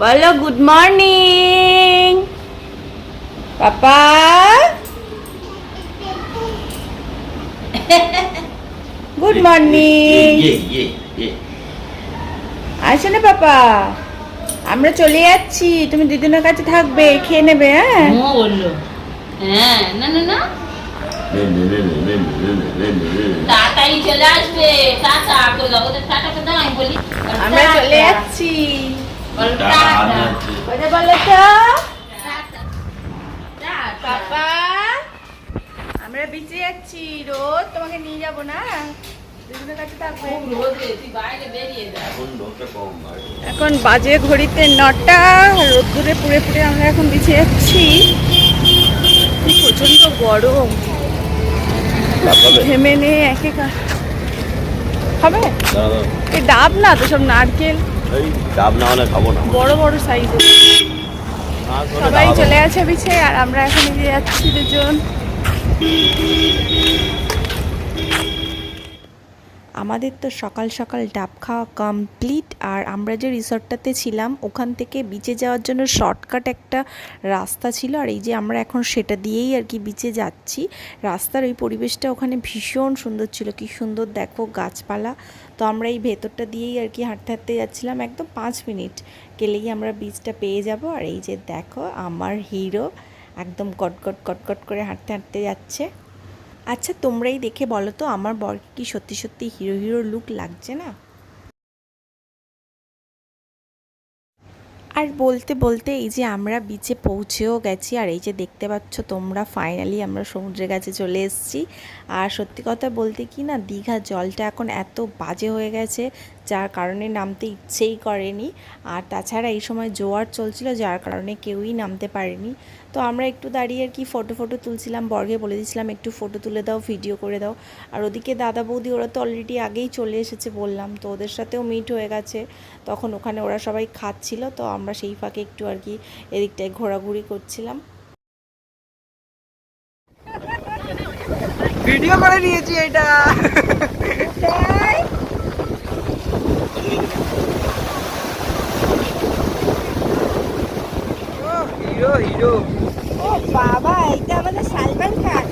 বলো good morning papa good morning আসো না পাপা আমরা চলে যাচ্ছি। তুমি দিদিনের কাছে থাকবে খেয়ে নেবে হ্যাঁ? হ্যাঁ আমরা চলে যাচ্ছি। বাবা আমরা বেঁচে যাচ্ছি রোদ তোমাকে নিয়ে যাব না এখন বাজে ঘড়িতে নটা রোদ্দুরে পুড়ে পুড়ে আমরা এখন বিছিয়ে যাচ্ছি। প্রচণ্ড গরম। ঘেমে নে একে হবে? ডাব না তো সব নারকেল। এই ডাব না হলে খাব না। বড় বড় সাইজ সবাই চলে আছে। পিছে আর আমরা এখন এগিয়ে যাচ্ছি দুজন। আমাদের তো সকাল সকাল ডাব খাওয়া কমপ্লিট আর আমরা যে রিসর্টটাতে ছিলাম, ওখান থেকে বিচে যাওয়ার জন্য শর্টকাট একটা রাস্তা ছিল, আর এই যে আমরা এখন সেটা দিয়েই আর কি বিচে যাচ্ছি। রাস্তার ওই পরিবেশটা ওখানে ভীষণ সুন্দর ছিল, কি সুন্দর দেখো গাছপালা। তো আমরা এই ভেতরটা দিয়েই আর কি হাঁটতে হাঁটতে যাচ্ছিলাম, একদম পাঁচ মিনিট গেলেই আমরা বিচটা পেয়ে যাব। আর এই যে দেখো আমার হিরো একদম কটকট কটকট করে হাঁটতে হাঁটতে যাচ্ছে। আচ্ছা তোমরাই দেখে বলো তো, আমার বরকে কি সত্যি সত্যি হিরো হিরো লুক লাগছে না? আর বলতে বলতে এই যে আমরা বিচে পৌঁছেও গেছি, আর এই যে দেখতে পাচ্ছ তোমরা ফাইনালি আমরা সমুদ্রের কাছে চলে এসেছি। আর সত্যি কথা বলতে কি না দীঘা জলটা এখন এত বাজে হয়ে গেছে যার কারণে নামতে ইচ্ছেই করেনি। আর তাছাড়া এই সময় জোয়ার চলছিল, যার কারণে কেউই নামতে পারেনি। তো আমরা একটু দাঁড়িয়ে আর কি ফটো ফটো তুলছিলাম বর্গে বলে দিয়েছিলাম একটু ফটো তুলে দাও ভিডিও করে দাও। আর ওদিকে দাদা বৌদি, ওরা তো অলরেডি আগেই চলে এসেছে বললাম, তো ওদের সাথেও মিট হয়ে গেছে। তখন ওখানে ওরা সবাই খাচ্ছিল, তো আমরা সেই ফাঁকে একটু আর কি এদিকটায় ঘোরাঘুরি করছিলাম। ভিডিও করে নিয়েছি এটা। Hero hero. ও বাবা এটা আমাদের সালমান খান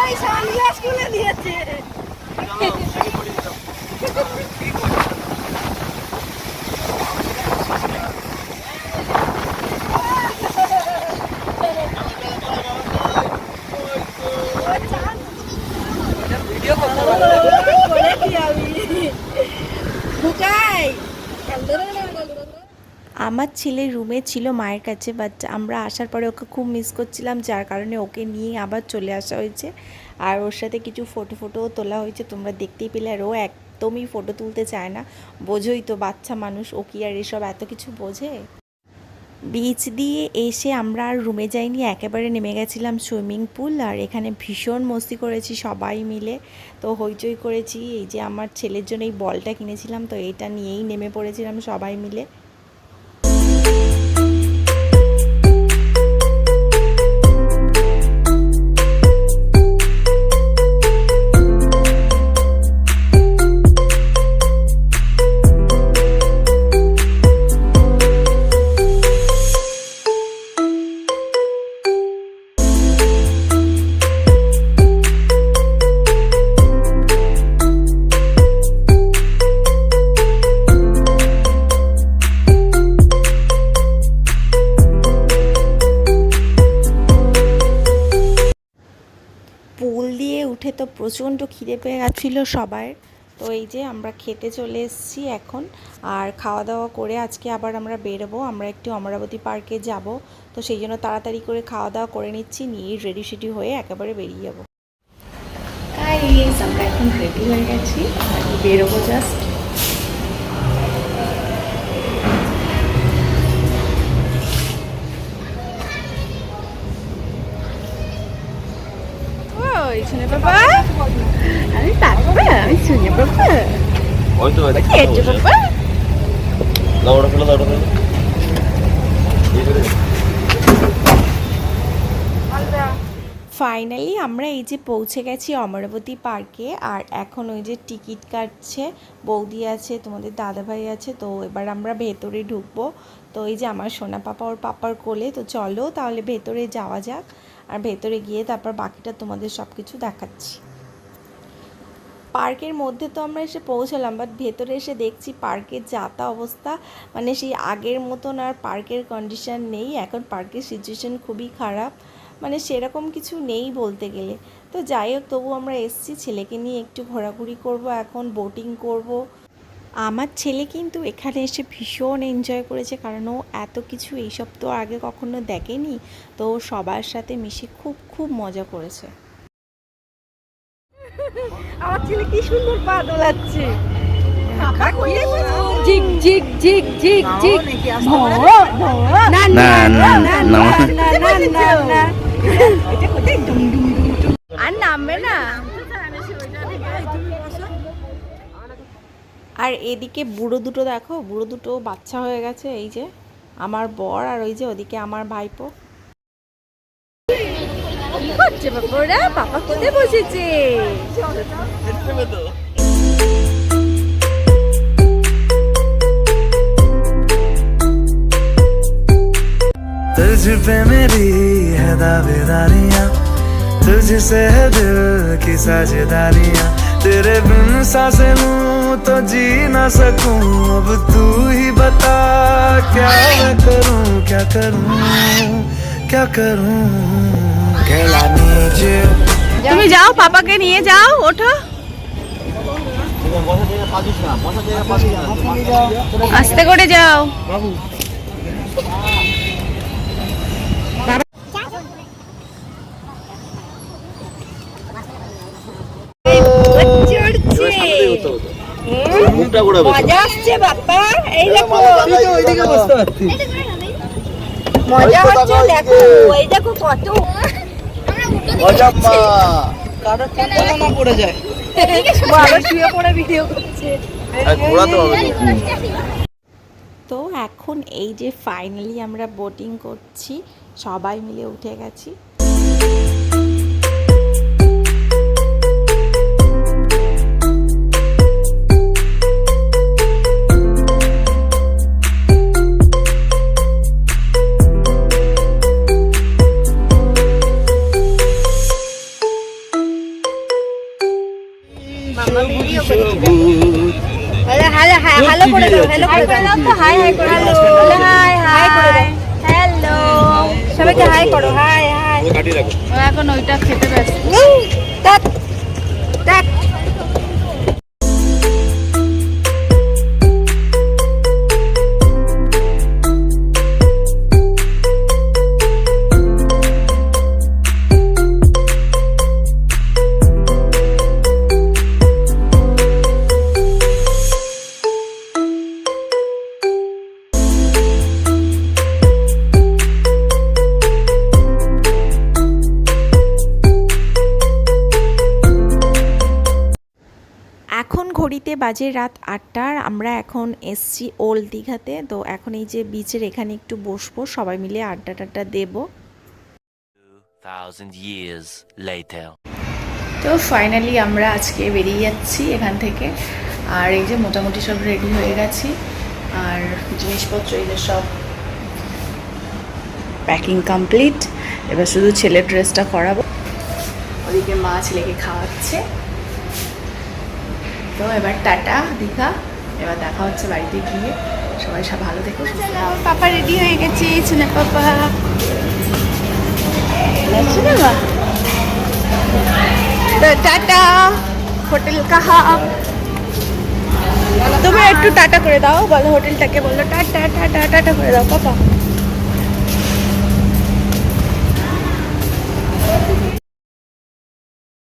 এই সানগ্লাস খুলে দিয়েছে ভিডিও করতে পারে করেছি আমি ঢুকাই আমার ছেলে রুমে ছিল মায়ের কাছে বাট আমরা আসার পরে ওকে খুব মিস করছিলাম, যার কারণে ওকে নিয়ে আবার চলে আসা হয়েছে। আর ওর সাথে কিছু ফটো ফটোও তোলা হয়েছে, তোমরা দেখতেই পেলে। আর ও একদমই ফটো তুলতে চায় না। বোঝোই তো বাচ্চা মানুষ, ও কি আর এসব এত কিছু বোঝে? বিচ দিয়ে এসে আমরা আর রুমে যাইনি, একেবারে নেমে গেছিলাম সুইমিং পুল আর এখানে ভীষণ মস্তি করেছি সবাই মিলে। তো হইচই করেছি, এই যে আমার ছেলের জন্য এই বলটা কিনেছিলাম, তো এটা নিয়েই নেমে পড়েছিলাম সবাই মিলে। তো প্রচণ্ড খিদে পেয়ে গেছিল সবার। তো এই যে আমরা খেতে চলে এসেছি এখন। আর খাওয়া দাওয়া করে আজকে আবার আমরা বেরোবো। আমরা একটু অমরাবতী পার্কে যাব। তো সেই জন্য তাড়াতাড়ি করে খাওয়া দাওয়া করে নিচ্ছি। নিয়ে রেডি সেডি হয়ে একেবারে বেরিয়ে যাব। আমরা এখন রেডি হয়ে গেছি। বেরোবো জাস্ট ওই শুনে বাবা? আমি বাবা আমি শুনে বাবা। ওই তো, ওই তো, এই যে বসে। আছে। বাবা দাও ফেলো, দাও ফেলো। ফাইনালি আমরা এই যে পৌঁছে গেছি অমরাবতী পার্কে আর এখন ওই যে টিকিট কাটছে বৌদি আছে তোমাদের দাদাভাই আছে তো এবার আমরা ভেতরে ঢুকবো। তো এই যে আমার সোনা পাপা ওর পাপার কোলে তো চলো তাহলে ভেতরে যাওয়া যাক। আর ভেতরে গিয়ে তারপর বাকিটা তোমাদের সব কিছু দেখাচ্ছি। পার্কের মধ্যে তো আমরা এসে পৌঁছালাম বাট ভেতরে এসে দেখছি পার্কের যাতা অবস্থা মানে সেই আগের মতন আর পার্কের কন্ডিশন নেই, এখন পার্কের সিচুয়েশন খুবই খারাপ মানে সেরকম কিছু নেই বলতে গেলে। তো যাই হোক, তবু আমরা এসছি, ছেলেকে নিয়ে একটু ঘোরাঘুরি করব, এখন বোটিং করব। আমার ছেলে কিন্তু এখানে এসে ভীষণ এনজয় করেছে কারণ ও এত কিছু এইসব তো আগে কখনো দেখেনি তো সবার সাথে মিশে খুব খুব মজা করেছে আমার ছেলে কি সুন্দর পা দোলাচ্ছে ঝিক ঝিক ঝিক ঝিক ঝিক না না না আর নামবে না আর এদিকে বুড়ো দুটো দেখো বুড়ো দুটো বাচ্চা হয়ে গেছে এই যে আমার বর আর ওই যে ওদিকে আমার ভাইপো কি করছে বাবা ওরা পাপা কোথায় বসেছে तुझ पे मेरी है दावेदारियां तुझसे है दिल की साझेदारियां तेरे बिन सांसें लूं तो जी ना सकूं अब तू ही बता क्या मैं करूं क्या करूं क्या करूं खेला नीचे তুমি যাও পাপাকে নিয়ে যাও ওঠো বসার জায়গা পাচ্ছিস না বসার জায়গা পাচ্ছিস না আস্তে করে যাও মজা আসছে বাপ্পা। এই দেখো। ওইদিকে বসতে পারতি মজা হচ্ছে দেখো এই দেখো কত। কারোর না পড়ে যায়। আবার শুয়ে পড়ে ভিডিও করছে। ঘোরাতে হবে তো। তো এখন এই যে ফাইনালি আমরা বোটিং করছি সবাই মিলে উঠে গেছি। হ্যালো হ্যালো হ্যালো করে দাও হ্যালো করে দাও। তো হাই হাই করে hello hi hi hi hello. সবাইকে হাই করো হাই হাই। এখন ওইটা খেতে ব্যস্ত। বাজে রাত আটটার আমরা এখন এসছি ওল্ড দীঘাতে। তো এখন এই যে বিচের এখানে একটু বসবো সবাই মিলে আড্ডা টাড্ডা দেবো. তো ফাইনালি আমরা আজকে বেরিয়ে যাচ্ছি এখান থেকে। আর এই যে মোটামুটি সব রেডি হয়ে গেছি। আর জিনিসপত্র এই যে সব প্যাকিং কমপ্লিট এবার শুধু ছেলের ড্রেসটা করাবো ওদিকে মা ছেলেকে খাওয়াচ্ছে। তো এবার টাটা, দীঘা। এবার দেখা হচ্ছে বাড়িতে গিয়ে। সবাই সব ভালো থেকো পাপা রেডি হয়ে গেছে, ছেলে পাপা। টাটা, হোটেল কাহা। তুমি একটু টাটা করে দাও, বলো হোটেলটাকে বলো। টাটা টাটা টাটা করে দাও, পাপা।